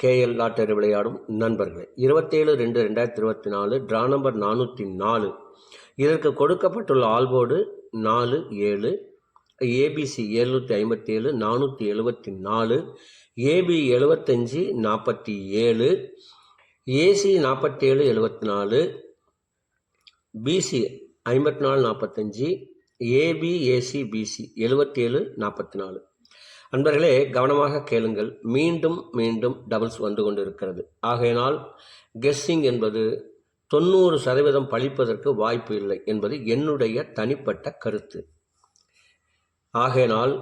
KL lottery விளையாடும் நண்பர்களே. இருபத்தேழு ரெண்டு ரெண்டாயிரத்தி இருபத்தி நாலு ட்ரா நம்பர் நானூற்றி நாலு இதற்கு கொடுக்கப்பட்டுள்ள ஆல்போர்டு நாலு ஏழு ஏபிசி எழுநூற்றி ஐம்பத்தேழு நானூற்றி எழுபத்தி நாலு ஏபி எழுபத்தஞ்சி நாற்பத்தி ஏழு ஏசி நாற்பத்தேழு எழுபத்தி நாலு பிசி ஐம்பத்தி நாலு நாற்பத்தஞ்சி ஏபி ஏசி பிசி எழுபத்தேழு நாற்பத்தி நாலு அன்பர்களே கவனமாக கேளுங்கள். மீண்டும் மீண்டும் டபுள்ஸ் வந்து கொண்டிருக்கிறது. ஆகையினால் கெஸ்ஸிங் என்பது தொண்ணூறு சதவீதம் பழிப்பதற்கு வாய்ப்பு இல்லை என்பது என்னுடைய தனிப்பட்ட கருத்து. ஆகையினால்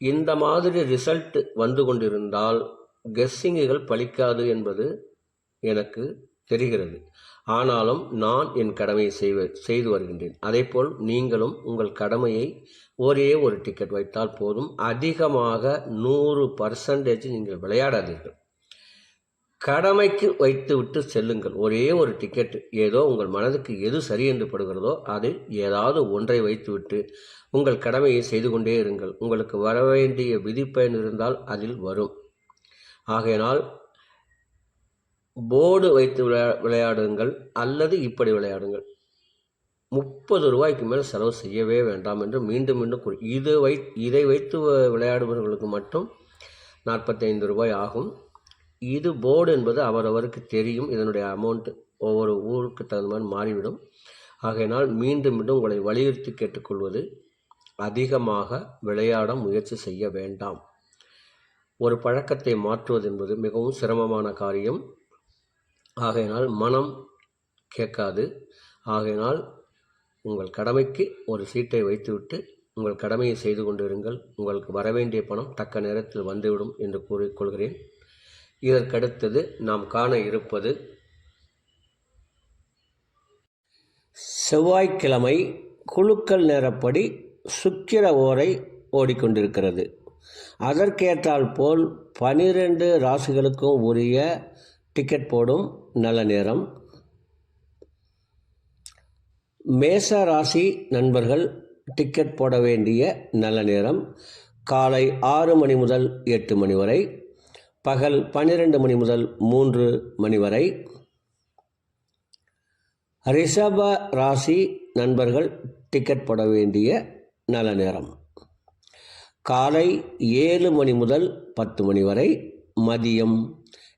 இந்த மாதிரி ரிசல்ட் வந்து கொண்டிருந்தால் கெஸ்ஸிங்குகள் பலிக்காது என்பது எனக்கு தெரிகிறது. ஆனாலும் நான் என் கடமையை செய்வ செய்து வருகின்றேன். அதேபோல் நீங்களும் உங்கள் கடமையை ஒரே ஒரு டிக்கெட் வைத்தால் போதும். அதிகமாக நூறு பர்சன்டேஜ் நீங்கள் விளையாடாதீர்கள். கடமைக்கு வைத்துவிட்டு செல்லுங்கள். ஒரே ஒரு டிக்கெட் ஏதோ உங்கள் மனதுக்கு எது சரி என்று படுகிறதோ அதில் ஏதாவது ஒன்றை வைத்துவிட்டு உங்கள் கடமையை செய்து கொண்டே இருங்கள். உங்களுக்கு வர வேண்டிய விதிப்பயன் இருந்தால் அதில் வரும். ஆகையினால் போர்டு வைத்து விளையா விளையாடுங்கள் அல்லது இப்படி விளையாடுங்கள். முப்பது ரூபாய்க்கு மேல் செலவு செய்யவே வேண்டாம் என்று மீண்டும் மீண்டும் கூறி இது வை இதை வைத்து விளையாடுபவர்களுக்கு மட்டும் நாற்பத்தைந்து ரூபாய் ஆகும். இது போர்டு என்பது அவரவருக்கு தெரியும் இதனுடைய அமௌண்ட் ஒவ்வொரு ஊருக்கு தகுந்த மாதிரி மாறிவிடும். ஆகையினால் மீண்டும் மீண்டும் உங்களை வலியுறுத்தி கேட்டுக்கொள்வது அதிகமாக விளையாட முயற்சி செய்ய வேண்டாம். ஒரு பழக்கத்தை மாற்றுவது என்பது மிகவும் சிரமமான காரியம். ஆகையினால் மனம் கேட்காது. ஆகையினால் உங்கள் கடமைக்கு ஒரு சீட்டை வைத்துவிட்டு உங்கள் கடமையை செய்து கொண்டு இருங்கள் உங்களுக்கு வரவேண்டிய பணம் தக்க நேரத்தில் வந்துவிடும் என்று கூறிக்கொள்கிறேன். இதற்கடுத்தது நாம் காண இருப்பது செவ்வாய்க்கிழமை குழுக்கள் நேரப்படி சுக்கிர ஓரை ஓடிக்கொண்டிருக்கிறது. அதற்கேற்றால் போல் பனிரெண்டு ராசிகளுக்கும் உரிய டிக்கெட் போடும் நல்ல நேரம். மேச ராசி நண்பர்கள் டிக்கெட் போட வேண்டிய நல்ல நேரம். காலை ஆறு மணி முதல் எட்டு மணி வரை. பகல் பன்னிரெண்டு மணி முதல் மூன்று மணி வரை. ரிஷப ராசி நண்பர்கள் டிக்கெட் போட வேண்டிய நல்ல நேரம். காலை ஏழு மணி முதல் பத்து மணி வரை. மதியம்